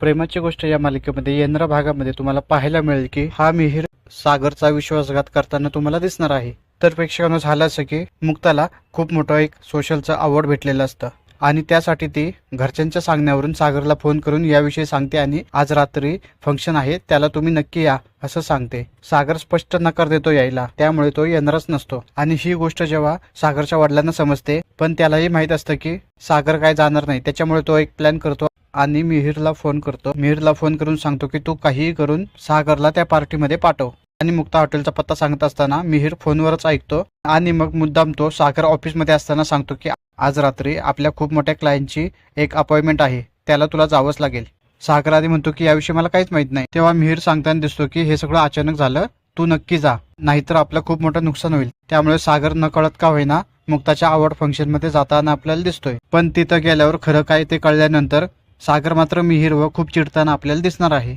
प्रेमाची गोष्ट या मालिकेमध्ये येणाऱ्या भागामध्ये तुम्हाला पाहायला मिळेल की हा मिहीर सागरचा विश्वासघात करताना तुम्हाला दिसणार आहे. तर प्रेक्षकांना झालं असं की मुक्ताला खूप मोठा एक सोशलचं आवड भेटलेलं असतं. आणि त्यासाठी ती घरच्यांच्या सांगण्यावरून सागरला फोन करून याविषयी सांगते आणि आज रात्री फंक्शन आहे त्याला तुम्ही नक्की या असं सांगते. सागर स्पष्ट नकार देतो यायला त्यामुळे तो येणारच नसतो. आणि ही गोष्ट जेव्हा सागरच्या वडिलांना समजते पण त्यालाही माहीत असतं की सागर काय जाणार नाही त्याच्यामुळे तो एक प्लॅन करतो. आणि मिहीरला फोन करतो. मिहीरला फोन करून सांगतो की तू काहीही करून सागरला त्या पार्टीमध्ये पाठव. आणि मुक्ता हॉटेलचा पत्ता सांगत असताना मिहीर फोनवरच ऐकतो. आणि मग मुद्दाम तो सागर ऑफिसमध्ये असताना सांगतो की आज रात्री आपल्या खूप मोठ्या क्लायंटची एक अपॉइंटमेंट आहे. त्याला तुला जावंच लागेल. सागर आधी म्हणतो की याविषयी मला काहीच माहीत नाही. तेव्हा मिहीर सांगताना दिसतो की हे सगळं अचानक झालं. तू नक्की जा. नाहीतर आपलं खूप मोठं नुकसान होईल. त्यामुळे सागर नकळत का होईना मुक्ताच्या आवड फंक्शनमध्ये जाताना आपल्याला दिसतोय. पण तिथं गेल्यावर खरं काय ते कळल्यानंतर सागर मात्र मिहीर व खूप चिडताना आपल्याला दिसणार आहे.